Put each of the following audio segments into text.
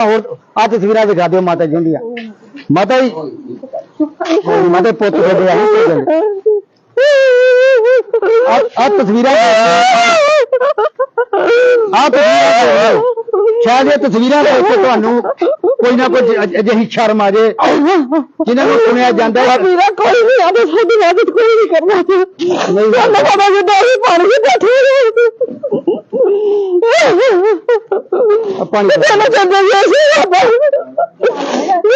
ਹੋਰ ਆ ਤਸਵੀਰਾਂ ਦਿਖਾ ਦਿਓ ਮਾਤਾ ਜੀ ਦੀਆਂ ਮਾਤਾ ਜੀ ਮਾਤਾ ਪੁੱਤ ਛੱਡੇ ਆ ਆ ਤਸਵੀਰਾਂ ਆ ਤਸਵੀਰਾਂ ਸ਼ਾਇਦ ਇਹ ਤਸਵੀਰਾਂ ਦੇਖ ਕੇ ਤੁਹਾਨੂੰ ਕੋਈ ਨਾ ਕੋਈ ਅਜ- ਅਜਿਹੀ ਸ਼ਰਮ ਆ ਜੇ ਜਿਨ੍ਹਾਂ ਨੂੰ ਸੁਣਿਆ ਜਾਂਦਾ ਹੈ। ਮੇਰਾ ਕੋਈ ਨਹੀਂ ਆਦੇ ਸਾਡੀ ਮਦਦ ਕੋਈ ਨਹੀਂ ਕਰਨਾ। ਨਹੀਂ। ਸਾਨੂੰ ਪਤਾ ਕਿ ਦੋਹੀ ਕੇ ਬੈਠੇ ਪਾਣੀ। ਸਾਨੂੰ ਚੰਦੇ ਜੀ ਅਸੀਂ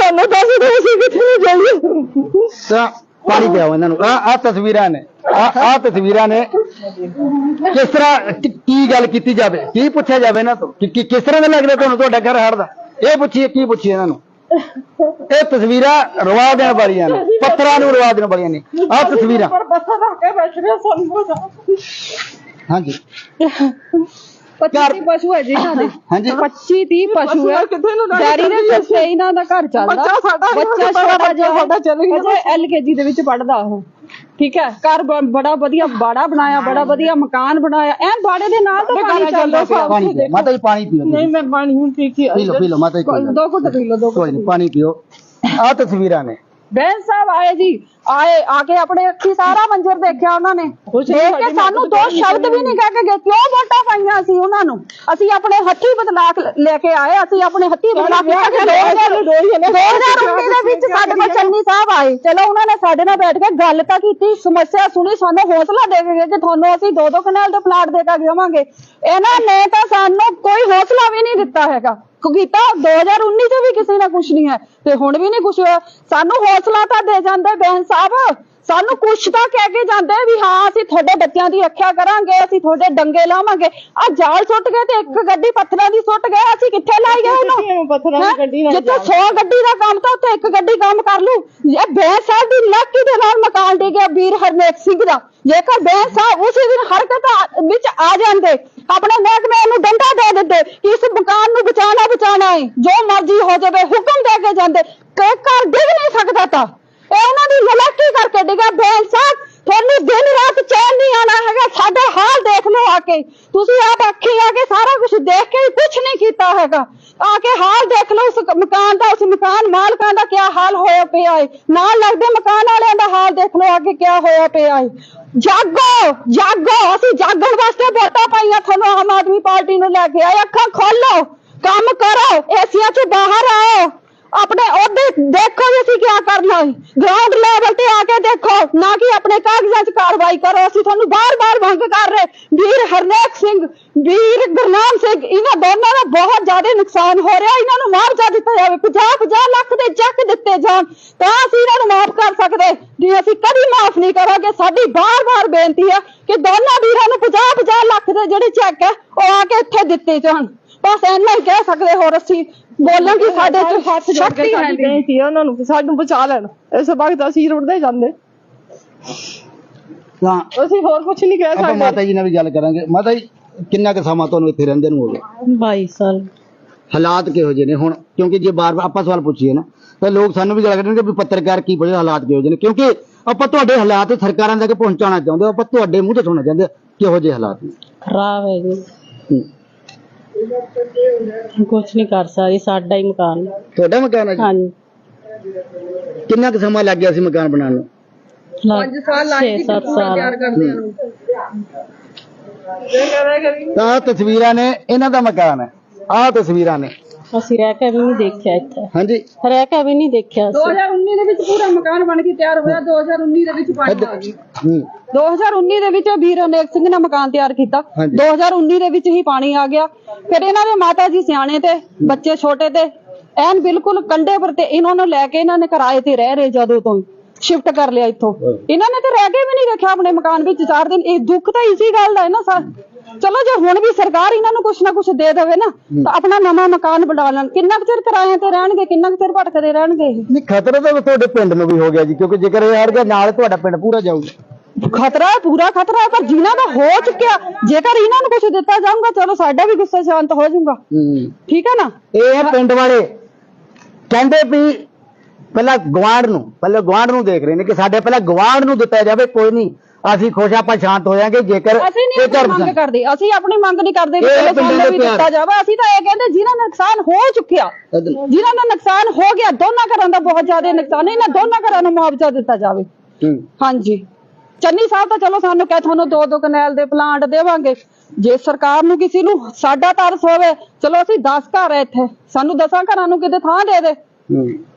ਸਾਨੂੰ ਦੱਸ ਦਿਓ ਅਸੀਂ ਕਿੱਥੇ ਜਾਈਏ। ਤਾਂ ਪਾਣੀ ਪਿਆਓ ਇਹਨਾਂ ਨੂੰ। ਆ ਆ ਤਸਵੀਰਾਂ ਨੇ। ਆ ਆ ਤਸਵੀਰਾਂ ਨੇ। ਕਿਸ ਤਰ੍ਹਾਂ ਕੀ- ਕੀ ਗੱਲ ਕੀਤੀ ਜਾਵੇ? ਕੀ ਪੁੱਛਿਆ ਜਾਵੇ ਇਹਨਾਂ ਤੋਂ? ਕਿ ਕਿ- ਕਿਸ ਤਰ੍ਹਾਂ ਦਾ ਲੱਗ ਰਿਹਾ ਤੁਹਾਨੂੰ ਤੁਹਾਡਾ ਘਰ ਹੜਦਾ ਇਹ ਪੁੱਛੀਏ ਕੀ ਪੁੱਛੀਏ ਇਹਨਾਂ ਨੂੰ? ਇਹ ਤਸਵੀਰਾਂ ਰਵਾ ਦੇਣ ਵਾਲੀਆਂ ਨੇ। ਪੱਥਰਾਂ ਨੂੰ ਰਵਾ ਦੇਣ ਵਾਲੀਆਂ ਨੇ। ਆ ਤਸਵੀਰਾਂ ਪਰ ਬੱਸਾਂ ਰੱਖ ਕੇ ਬੈਠ ਰਿਹਾ ਸਾਨੂੰ। ਪਤਾ ਹਾਂਜੀ। 25 ਪਸ਼ੂ ਹੈ ਜੀ ਇਹਨਾਂ ਦੇ ਹਾਂਜੀ। 25 30 ਪਸ਼ੂ ਹੈ। ਕਿੱਥੇ ਨੂੰ ਡੈਰੀ ਦੇ ਸਿਰ ਤੇ ਇਹਨਾਂ ਦਾ ਘਰ ਚੱਲਦਾ। ਬੱਚਾ ਸਾਡਾ ਬੱਚਾ ਸਾਡਾ ਛੋਟਾ ਜਿਹਾ ਸਾਡਾ ਚੱਲ ਗਿਆ। ਅਜੇ ਐਲਕੇਜੀ ਦੇ ਵਿੱਚ ਪੜਦਾ ਉਹ। ਠੀਕ ਹੈ? ਘਰ ਬੜਾ ਵਧੀਆ ਬਾੜਾ ਬਣਾਇਆ ਬੜਾ ਵਧੀਆ ਮਕਾਨ ਬਣਾਇਆ। ਐਨ ਬਾੜੇ ਦੇ ਨਾਲ ਤਾਂ ਪਾਣੀ ਚੱਲਦਾ ਪਾਣੀ ਮਾਤਾ ਜੀ ਪਾਣੀ ਪੀਓ ਨਹੀਂ ਮੈਂ ਪਾਣੀ ਹੁਣ ਪੀ ਕੇ ਪੀ ਲਓ ਪੀ ਲਓ ਮਾਤਾ ਜੀ ਦੋ ਘੁੱਟ ਪੀ ਲਓ ਦੋ। ਕੋਈ ਨਹੀਂ ਪਾਣੀ ਪੀਓ। ਆ ਤਸਵੀਰਾਂ ਨੇ। ਬੈਨ ਸਾਹਿਬ ਆਏ ਜੀ। ਆਏ ਆ ਕੇ ਆਪਣੇ ਅੱਖੀ ਸਾਰਾ ਮੰਜ਼ਰ ਦੇਖਿਆ ਉਹਨਾਂ ਨੇ। ਦੇਖ ਕੇ ਸਾਨੂੰ ਦੋ ਸ਼ਬਦ ਵੀ ਨਹੀਂ ਕਹਿ ਕੇ ਗਏ ਕਿਉਂ ਵੋਟਾਂ ਪਾਈਆਂ ਸੀ ਉਹਨਾਂ ਨੂੰ? ਅਸੀਂ ਆਪਣੇ ਹੱਥੀ ਬਦਲਾਕ ਲੈ ਕੇ ਆਏ ਅਸੀਂ ਆਪਣੇ ਹੱਥੀ ਬਦਲਾਕ ਲੈ ਕੇ 2019 ਦੇ ਵਿੱਚ ਸਾਡੇ ਕੋਲ ਚੰਨੀ ਸਾਹਿਬ ਆਏ। ਚਲੋ ਉਹਨਾਂ ਨੇ ਸਾਡੇ ਨਾਲ ਬੈਠ ਕੇ ਗੱਲ ਤਾਂ ਕੀਤੀ ਸਮੱਸਿਆ ਸੁਣੀ ਸਾਨੂੰ ਹੌਸਲਾ ਦੇ ਕੇ ਗਏ ਕਿ ਤੁਹਾਨੂੰ ਅਸੀਂ ਦੋ ਦੋ ਕਨਾਲ ਦੇ ਪਲਾਟ ਦੇ ਕੇ ਦੇਵਾਂਗੇ। ਇਹਨਾਂ ਨੇ ਤਾਂ ਸਾਨੂੰ ਕੋਈ ਹੌਸਲਾ ਵੀ ਨਹੀਂ ਦਿੱਤਾ ਹੈਗਾ। ਕੀਤਾ 2019 ਚ ਵੀ ਕਿਸੇ ਨੇ ਕੁਝ ਨਹੀਂ ਹੈ। ਤੇ ਹੁਣ ਵੀ ਨਹੀਂ ਕੁਝ ਹੋਇਆ। ਸਾਨੂੰ ਹੌਸਲਾ ਤਾਂ ਦੇ ਜਾਂਦੇ ਬੈਨ ਸਾਹਿਬ ਸਾਨੂੰ ਕੁਛ ਤਾਂ ਕਹਿ ਕੇ ਜਾਂਦੇ ਵੀ ਹਾਂ ਅਸੀਂ ਤੁਹਾਡੇ ਬੱਚਿਆਂ ਦੀ ਰੱਖਿਆ ਕਰਾਂਗੇ ਅਸੀਂ ਤੁਹਾਡੇ ਡੰਗੇ ਲਾਵਾਂਗੇ। ਆ ਜਾਲ ਸੁੱਟ ਗਏ ਤੇ ਇੱਕ ਗੱਡੀ ਪੱਥਰਾਂ ਦੀ ਸੁੱਟ ਗਏ ਅਸੀਂ ਕਿੱਥੇ ਲਾਈ ਗਏ ਉਹਨੂੰ? ਪੱਥਰਾਂ ਦੀ ਹੈਂ? ਗੱਡੀ ਨਾਲ ਜਿੱਥੇ 100 ਗੱਡੀ ਦਾ ਕੰਮ ਤਾਂ ਉੱਥੇ ਇੱਕ ਗੱਡੀ ਕੰਮ ਕਰ ਲੂ ਇਹ ਬੈਂ ਸਾਹਿਬ ਦੀ ਲੱਕੀ ਦੇ ਨਾਲ ਮਕਾਨ ਡਿੱਗਿਆ ਵੀਰ ਹਰਨੇਕ ਸਿੰਘ ਦਾ। ਜੇਕਰ ਬੈਂ ਸਾਹਿਬ ਉਸੇ ਦਿਨ ਹਰਕਤ ਵਿੱਚ ਆ ਜਾਂਦੇ ਆਪਣੇ ਮਹਿਕਮੇ ਨੂੰ ਡੰਡਾ ਦੇ ਦਿੰਦੇ ਕਿ ਇਸ ਮਕਾਨ ਨੂੰ ਬਚਾਣਾ ਬਚਾਣਾ ਹੈ। ਜੋ ਮਰਜ਼ੀ ਹੋ ਜਾਵੇ ਹੁਕਮ ਦੇ ਕੇ ਜਾਂਦੇ ਕਿ ਘਰ ਡਿੱਗ ਨਹੀਂ ਸਕਦਾ ਤਾਂ ਇਹ ਉਹਨਾਂ ਦੀ ਨਲਾਇਕੀ ਕਰਕੇ ਡਿੱਗਾ ਬੈਂ ਸਾਹਿਬ ਤੁਹਾਨੂੰ ਦਿਨ ਰਾਤ ਚੈਨ ਨਹੀਂ ਆਣਾ ਹੈਗਾ ਸਾਡੇ ਹਾਲ ਦੇਖ ਲਓ ਆ ਕੇ ਤੁਸੀਂ ਆਪ ਅੱਖੀ ਆ ਕੇ ਸਾਰਾ ਕੁਝ ਦੇਖ ਕੇ ਕੁਝ ਨਹੀਂ ਕੀਤਾ ਹੈਗਾ। ਆ ਕੇ ਹਾਲ ਦੇਖ ਲਓ ਉਸ ਮਕਾਨ ਦਾ, ਉਸ ਮਕਾਨ ਮਾਲਕਾਂ ਦਾ ਕੀ ਹਾਲ ਹੋਇਆ ਪਿਆ ਹੈ ਨਾਲ ਲੱਗਦੇ ਮਕਾਨ ਵਾਲਿਆਂ ਦਾ ਹਾਲ ਦੇਖ ਲਓ ਆ ਕੇ ਕੀ ਹੋਇਆ ਪਿਆ ਹੈ ਜਾਗੋ ਜਾਗੋ, ਅਸੀਂ ਜਾਗਣ ਵਾਸਤੇ ਵੋਟਾਂ ਪਾਈਆਂ, ਤੁਹਾਨੂੰ ਆਮ ਆਦਮੀ ਪਾਰਟੀ ਨੂੰ ਲੈ ਕੇ ਆਏ। ਅੱਖਾਂ ਖੋਲੋ, ਕੰਮ ਕਰੋ, ਏਸੀਆਂ 'ਚ ਬਾਹਰ ਆਓ। ਆਪਣੇ ਉਹਦੇ ਦੇਖੋ ਵੀ ਅਸੀਂ ਕੀ ਕਰਨਾ ਹੈ। ਗਰਾਊਂਡ ਲੈਵਲ ਤੇ ਆ ਕੇ ਦੇਖੋ, ਨਾ ਕਿ ਆਪਣੇ ਕਾਗਜ਼ਾਂ 'ਚ ਕਾਰਵਾਈ ਕਰੋ। ਅਸੀਂ ਤੁਹਾਨੂੰ ਬਾਰ-ਬਾਰ ਮੰਗ ਕਰ ਰਹੇ। ਵੀਰ ਹਰਨੇਕ ਸਿੰਘ, ਵੀਰ ਗੁਰਨਾਮ ਸਿੰਘ, ਇਹਨਾਂ ਦੋਨਾਂ ਦਾ ਬਹੁਤ ਜ਼ਿਆਦਾ ਨੁਕਸਾਨ ਹੋ ਰਿਹਾ। ਇਹਨਾਂ ਨੂੰ ਮੁਆਵਜ਼ਾ ਦਿੱਤਾ ਜਾਵੇ। 50-50 ਲੱਖ ਦੇ ਚੈੱਕ ਦਿੱਤੇ ਜਾਣ, ਤਾਂ ਅਸੀਂ ਇਹਨਾਂ ਨੂੰ ਮਾਫ ਕਰ ਸਕਦੇ। ਜੇ ਅਸੀਂ ਕਦੀ ਮਾਫ ਨਹੀਂ ਕਰਾਂਗੇ, ਸਾਡੀ ਬਾਰ-ਬਾਰ ਬੇਨਤੀ ਹੈ ਕਿ ਦੋਨਾਂ ਵੀਰਾਂ ਨੂੰ 50-50 ਲੱਖ ਦੇ ਜਿਹੜੇ ਚੈੱਕ ਹੈ, ਉਹ ਆ ਕੇ ਇੱਥੇ ਦਿੱਤੇ ਜਾਣ। ਬਸ ਇੰਨਾ ਹੀ ਕਹਿ ਸਕਦੇ ਹੋਰ ਅਸੀਂ ਬੋਲਾਂ ਕਿ ਸਾਡੇ ਚ ਹੱਥ ਜੋੜ ਕੇ ਸ਼ਕਤੀ ਹੈ ਸਾਡੀ ਨਹੀਂ ਬੇਨਤੀ ਹੈ ਉਹਨਾਂ ਨੂੰ ਸਾਨੂੰ ਬਚਾ ਲੈਣ। ਇਸ ਵਕਤ ਅਸੀਂ ਰੁੜਦੇ ਜਾਂਦੇ। ਤਾਂ ਅਸੀਂ ਹੋਰ ਕੁਝ ਨਹੀਂ ਕਹਿ ਆਪਾਂ ਸਕਦੇ। ਮਾਤਾ ਜੀ ਨਾਲ ਵੀ ਗੱਲ ਕਰਾਂਗੇ। ਮਾਤਾ ਜੀ ਕਿੰਨਾ ਕੁ ਸਮਾਂ ਤੁਹਾਨੂੰ ਇੱਥੇ ਰਹਿੰਦੇ ਨੂੰ ਹੋ ਗਿਆ? 22 ਸਾਲ। ਹਾਲਾਤ ਕਿਹੋ ਜਿਹੇ ਨੇ ਹੁਣ? ਕਿਉਂਕਿ ਜੇ ਬਾਰ ਬਾਰ ਆਪਾਂ ਸਵਾਲ ਪੁੱਛੀਏ ਨਾ ਤਾਂ ਲੋਕ ਸਾਨੂੰ ਵੀ ਗੱਲ ਕਰਨਗੇ ਵੀ ਪੱਤਰਕਾਰ ਕੀ ਬੜੇ ਹਾਲਾਤ ਕਿਹੋ ਜਿਹੇ ਨੇ। ਕਿਉਂਕਿ ਆਪਾਂ ਤੁਹਾਡੇ ਹਾਲਾਤ ਸਰਕਾਰਾਂ ਤੱਕ ਪਹੁੰਚਾਉਣਾ ਚਾਹੁੰਦੇ ਹੋ ਆਪਾਂ ਤੁਹਾਡੇ ਮੂੰਹ ਤੋਂ ਸੁਣਨਾ ਚਾਹੁੰਦੇ ਹਾਂ ਕਿਹੋ ਜਿਹੇ ਹਾਲਾਤ ਨੇ? ਖਰਾਬ ਹੈ ਜੀ ਹੂੰ। ਕੁਛ ਨਹੀਂ ਕਰ ਸਕਦੀ ਸਾਡਾ ਹੀ ਮਕਾਨ। ਤੁਹਾਡਾ ਮਕਾਨ ਹੈ ਜੀ? ਹਾਂਜੀ। ਕਿੰਨਾ ਕੁ ਸਮਾਂ ਲੱਗ ਗਿਆ ਸੀ ਮਕਾਨ ਬਣਾਉਣ ਨੂੰ? 5 ਸਾਲ ਲੱਗੇ 7 ਸਾਲ। ਤਾਂ ਆਹ ਤਸਵੀਰਾਂ ਨੇ ਇਹਨਾਂ ਦਾ ਮਕਾਨ ਹੈ। ਆਹ ਤਸਵੀਰਾਂ ਨੇ। ਅਸੀਂ ਰਹਿ ਕੇ ਵੀ ਨਹੀਂ ਦੇਖਿਆ ਇੱਥੇ। ਹਾਂਜੀ। ਰਹਿ ਕੇ ਵੀ ਨਹੀਂ ਦੇਖਿਆ ਅਸੀਂ। 2019 ਦੇ ਵਿੱਚ ਪੂਰਾ ਮਕਾਨ ਬਣ ਕੇ ਤਿਆਰ ਹੋਇਆ 2019 ਦੇ ਵਿੱਚ ਪਾਣੀ ਆ ਗਈ। ਹੂੰ। 2019 ਦੇ ਵਿੱਚ ਵੀਰ ਅਨੇਕ ਸਿੰਘ ਨੇ ਮਕਾਨ ਤਿਆਰ ਕੀਤਾ। ਹਾਂਜੀ। 2019 ਦੇ ਵਿੱਚ ਹੀ ਪਾਣੀ ਆ ਗਿਆ। ਫਿਰ ਇਹਨਾਂ ਦੇ ਮਾਤਾ ਜੀ ਸਿਆਣੇ ਤੇ ਬੱਚੇ ਛੋਟੇ ਤੇ ਐਨ ਬਿਲਕੁਲ ਕੰਡੇ ਪਰ ਤੇ ਇਹਨਾਂ ਨੂੰ ਲੈ ਕੇ ਇਹਨਾਂ ਨੇ ਕਿਰਾਏ ਤੇ ਰਹਿ ਰਹੇ ਜਦੋਂ ਤੋਂ ਸ਼ਿਫਟ ਕਰ ਲਿਆ ਇੱਥੋਂ। ਇਹਨਾਂ ਨੇ ਤੇ ਰਹਿ ਕੇ ਵੀ ਨਹੀਂ ਰੱਖਿਆ ਆਪਣੇ ਮਕਾਨ ਵਿੱਚ ਚਾਰ ਦਿਨ। ਇਹ ਦੁੱਖ ਤਾਂ ਇਸੇ ਗੱਲ ਦਾ ਹੈ ਨਾ ਸਰ ਚਲੋ ਜੇ ਹੁਣ ਵੀ ਸਰਕਾਰ ਇਹਨਾਂ ਨੂੰ ਕੁਛ ਨਾ ਕੁਛ ਦੇ ਦੇਵੇ ਨਾ ਤਾਂ ਆਪਣਾ ਨਵਾਂ ਮਕਾਨ ਬਣਾ ਲੈਣ। ਕਿੰਨਾ ਕੁ ਚਿਰ ਕਿਰਾਏ ਤੇ ਰਹਿਣਗੇ ਕਿੰਨਾ ਕੁ ਚਿਰ ਭਟਕਦੇ ਰਹਿਣਗੇ ਇਹ? ਨਹੀਂ ਖਤਰਾ ਤਾਂ ਤੁਹਾਡੇ ਪਿੰਡ ਨੂੰ ਵੀ ਹੋ ਗਿਆ ਜੀ ਕਿਉਂਕਿ ਜੇਕਰ ਇਹ ਹਟ ਗਿਆ ਨਾਲ ਤੁਹਾਡਾ ਪਿੰਡ ਪੂਰਾ ਜਾਊਗਾ। ਖਤਰਾ ਹੈ ਪੂਰਾ ਖਤਰਾ ਹੈ ਪਰ ਜਿਨ੍ਹਾਂ ਦਾ ਹੋ ਚੁੱਕਿਆ ਜੇਕਰ ਇਹਨਾਂ ਨੂੰ ਕੁਝ ਦਿੱਤਾ ਜਾਊਗਾ ਚਲੋ ਸਾਡਾ ਵੀ ਗੁੱਸਾ ਸ਼ਾਂਤ ਹੋ ਜਾਊਗਾ। ਹੂੰ। ਠੀਕ ਹੈ ਨਾ? ਇਹ ਹੈ ਪਿੰਡ ਵਾਲੇ। ਕਹਿੰਦੇ ਵੀ ਪਹਿਲਾਂ ਗਵਾਂਢ ਨੂੰ ਪਹਿਲਾਂ ਗਵਾਂਢ ਨੂੰ ਦੇਖ ਰਹੇ ਨੇ ਕਿ ਸਾਡੇ ਪਹਿਲਾਂ ਗਵਾਂਢ ਨੂੰ ਦਿੱਤਾ ਜਾਵੇ ਕੋਈ ਨਹੀਂ। ਅਸੀਂ ਖੁਸ਼ ਆ, ਆਪਾਂ ਸ਼ਾਂਤ ਹੋ ਜਾਾਂਗੇ ਜੇਕਰ ਅਸੀਂ ਨਹੀਂ ਆਪਣੀ ਮੰਗ ਕਰਦੇ ਅਸੀਂ ਆਪਣੀ ਮੰਗ ਨਹੀਂ ਕਰਦੇ ਵੀ ਇਹ ਚਲੋ ਸਾਨੂੰ ਦੇ ਵੀ ਪਿਆਰ। ਦਿੱਤਾ ਜਾਵੇ ਅਸੀਂ ਤਾਂ ਇਹ ਕਹਿੰਦੇ ਜਿਨ੍ਹਾਂ ਦਾ ਨੁਕਸਾਨ ਹੋ ਚੁੱਕਿਆ ਜਿਨ੍ਹਾਂ ਦਾ ਨੁਕਸਾਨ ਹੋ ਗਿਆ ਦੋਨਾਂ ਘਰਾਂ ਦਾ ਬਹੁਤ ਜ਼ਿਆਦਾ ਨੁਕਸਾਨ ਹੈ, ਇਹਨਾਂ ਦੋਨਾਂ ਘਰਾਂ ਨੂੰ ਮੁਆਵਜ਼ਾ ਦਿੱਤਾ ਜਾਵੇ ਹੂੰ। ਹਾਂਜੀ ਚੰਨੀ ਸਾਹਿਬ ਤਾਂ ਚਲੋ ਸਾਨੂੰ ਕਹਿ ਤੁਹਾਨੂੰ ਦੋ ਦੋ ਕਨੈਲ ਦੇ ਪਲਾਂਟ ਦੇਵਾਂਗੇ ਜੇ ਸਰਕਾਰ ਨੂੰ ਕਿਸੇ ਨੂੰ ਸਾਡਾ ਤਰਸ ਹੋਵੇ ਚਲੋ ਅਸੀਂ 10 ਘਰ ਇੱਥੇ ਸਾਨੂੰ 10 ਘਰਾਂ ਨੂੰ ਕਿਤੇ ਥਾਂ ਦੇ ਦੇ।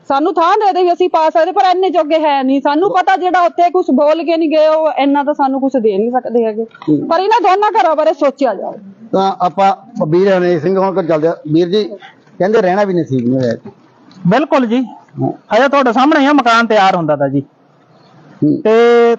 ਸਾਨੂੰ ਥਾਂ ਦੇ ਦੇ ਵੀ ਅਸੀਂ ਪਾ ਸਕਦੇ ਪਰ ਇੰਨੇ ਜੋਗੇ ਹੈ ਨਹੀਂ। ਸਾਨੂੰ ਪਤਾ ਜਿਹੜਾ ਉੱਥੇ ਕੁਝ ਬੋਲ ਕੇ ਨਹੀਂ ਗਏ ਉਹ ਇੰਨਾ ਤਾਂ ਸਾਨੂੰ ਕੁਝ ਦੇ ਨਹੀਂ ਸਕਦੇ ਹੈਗੇ। ਪਰ ਇਹਨਾਂ ਦੋਨਾਂ ਘਰਾਂ ਬਾਰੇ ਸੋਚਿਆ ਜਾਵੇ। ਤਾਂ ਆਪਾਂ ਵੀਰ ਹਰਨੇਕ ਸਿੰਘ ਹੁਣ ਕੋਲ ਚੱਲਦੇ ਆ ਵੀਰ ਜੀ ਕਹਿੰਦੇ ਰਹਿਣਾ ਵੀ ਨਸੀਬ ਨਹੀਂ ਹੋਇਆ ਇੱਥੇ। ਬਿਲਕੁਲ ਜੀ। ਅਜੇ ਤੁਹਾਡੇ ਸਾਹਮਣੇ ਹੀ ਆ ਮਕਾਨ ਤਿਆਰ ਹੁੰਦਾ ਤਾ ਜੀ। ਹੂੰ। ਤੇ